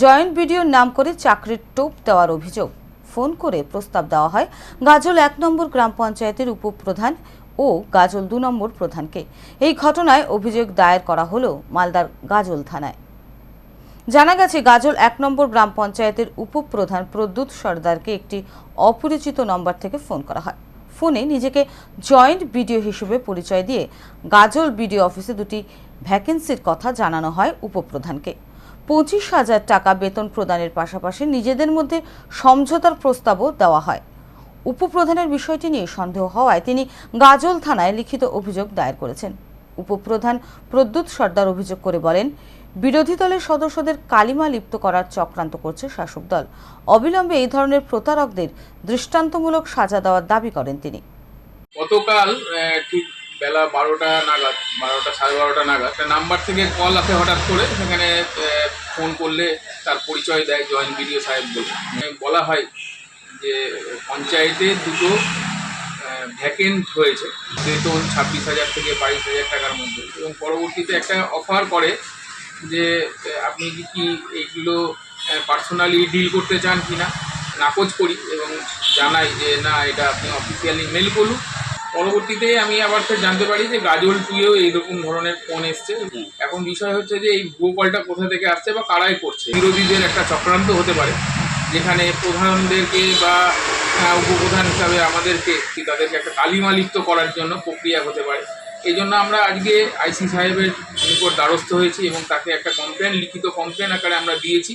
Joint ভিডিওর নাম করে চাকরির টোপ দেওয়ার অভিযোগ। ফোন করে প্রস্তাব দেওয়া হয় গাজল এক নম্বর গ্রাম পঞ্চায়েতের উপপ্রধান ও গাজল দু নম্বর প্রধানকে। এই ঘটনায় অভিযোগ দায়ের করা হলো মালদার গাজল থানায়। জানা গেছে, গাজল এক নম্বর গ্রাম পঞ্চায়েতের উপপ্রধান প্রদ্যুৎ সর্দারকে একটি অপরিচিত নম্বর থেকে ফোন করা হয়। ফোনে নিজেকে জয়েন্ট বিডিও হিসেবে পরিচয় দিয়ে গাজল বিডিও অফিসে দুটি ভ্যাকেন্সির কথা জানানো হয় উপপ্রধানকে। পঁচিশ হাজার টাকা বেতন প্রদানের পাশাপাশি নিজেদের মধ্যে সমঝোতার প্রস্তাবও দেওয়া হয়। উপপ্রধানের বিষয়টি নিয়ে সন্দেহ হওয়ায় তিনি গাজল থানায় লিখিত অভিযোগ দায়ের করেছেন। উপপ্রধান প্রদ্যুৎ সর্দার অভিযোগ করে বলেন, বিরোধী দলের সদস্যদের কালিমা লিপ্ত করার চক্রান্ত করছে শাসক দল। অবিলম্বে এই ধরনের প্রতারকদের দৃষ্টান্তমূলক সাজা দেওয়ার দাবি করেন তিনি। গতকাল বেলা বারোটা নাগাদ, বারোটা সাড়ে বারোটা নাগাদ। নাম্বার থেকে কল আসে হঠাৎ করে, সেখানে ফোন করলে তার পরিচয় দেয় জয়েন্ট বিডিও সাহেব বলে। বলা হয় যে পঞ্চায়েতে দুটো ভ্যাকেন্ট হয়েছে, বেতন ছাব্বিশ হাজার থেকে বাইশ হাজার টাকার মধ্যে। এবং পরবর্তীতে একটা অফার করে যে আপনি কি এইগুলো পার্সোনালি ডিল করতে চান কি না নাকচ করি এবং জানাই যে, না, এটা আপনি অফিসিয়ালি মেল করুন। পরবর্তীতে আমি আবার ফের জানতে পারি যে গাজল টুয়েও এইরকম ধরনের ফোন এসছে। এখন বিষয় হচ্ছে যে এই ভুয়ো কলটা কোথা থেকে আসছে বা কারাই করছে? বিরোধীদের একটা চক্রান্ত হতে পারে যেখানে প্রধানদেরকে বা উপপ্রধান হিসাবে আমাদেরকে তাদেরকে একটা কালিমালিপ্ত করার জন্য প্রক্রিয়া হতে পারে। এই জন্য আমরা আজকে আইসি সাহেবের নিকট দ্বারস্থ হয়েছি এবং তাকে একটা কমপ্লেন লিখিত কমপ্লেন আকারে আমরা দিয়েছি।